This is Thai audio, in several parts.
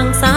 mangsa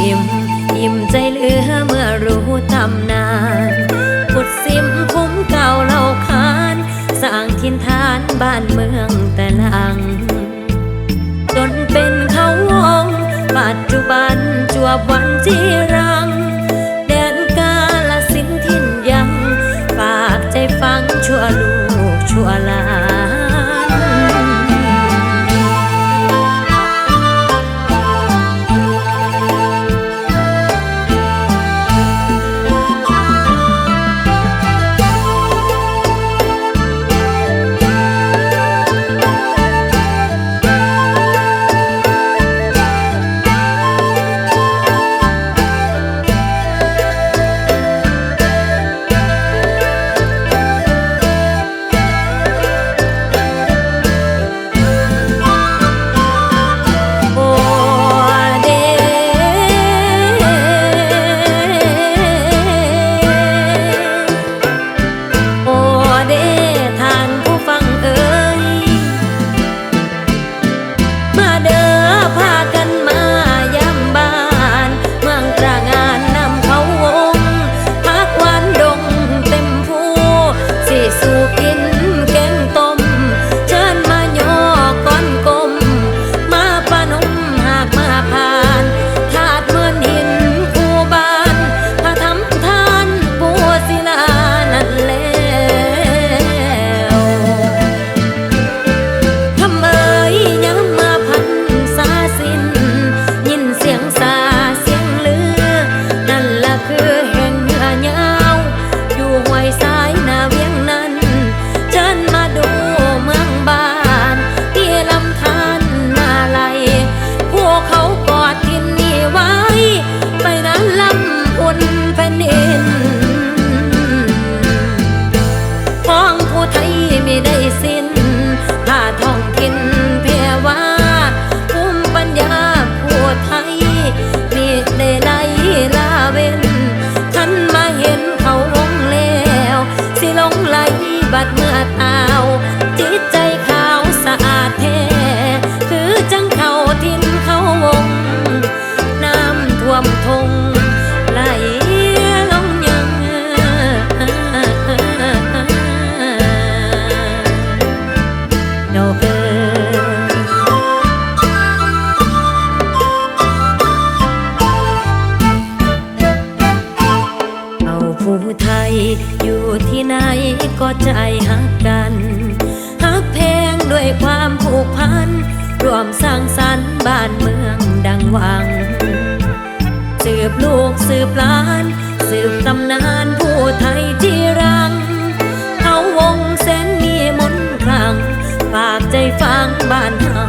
ยิ้ม ยิ้มใจเหลือเมื่อรู้ตำนานขุดซิมคุ้มเก่าเล่าคานสร้างทินทานบ้านเมืองแต่ลัง จนเป็นเขาวง ปัจจุบันจวบวันจีรัง เดินกาลสินทินยัง ฝากใจฟังชั่วลูกชั่วลา ก็ใจหักกันหักเพลงด้วยความผูกพันรวมสร้างสรรค์บ้านเมืองดังหวัง สืบลูกสืบล้าน สืบตำนานผู้ไทยที่รังเขาวงเส้นมีมนคลังฝากใจฟังบ้านเฮา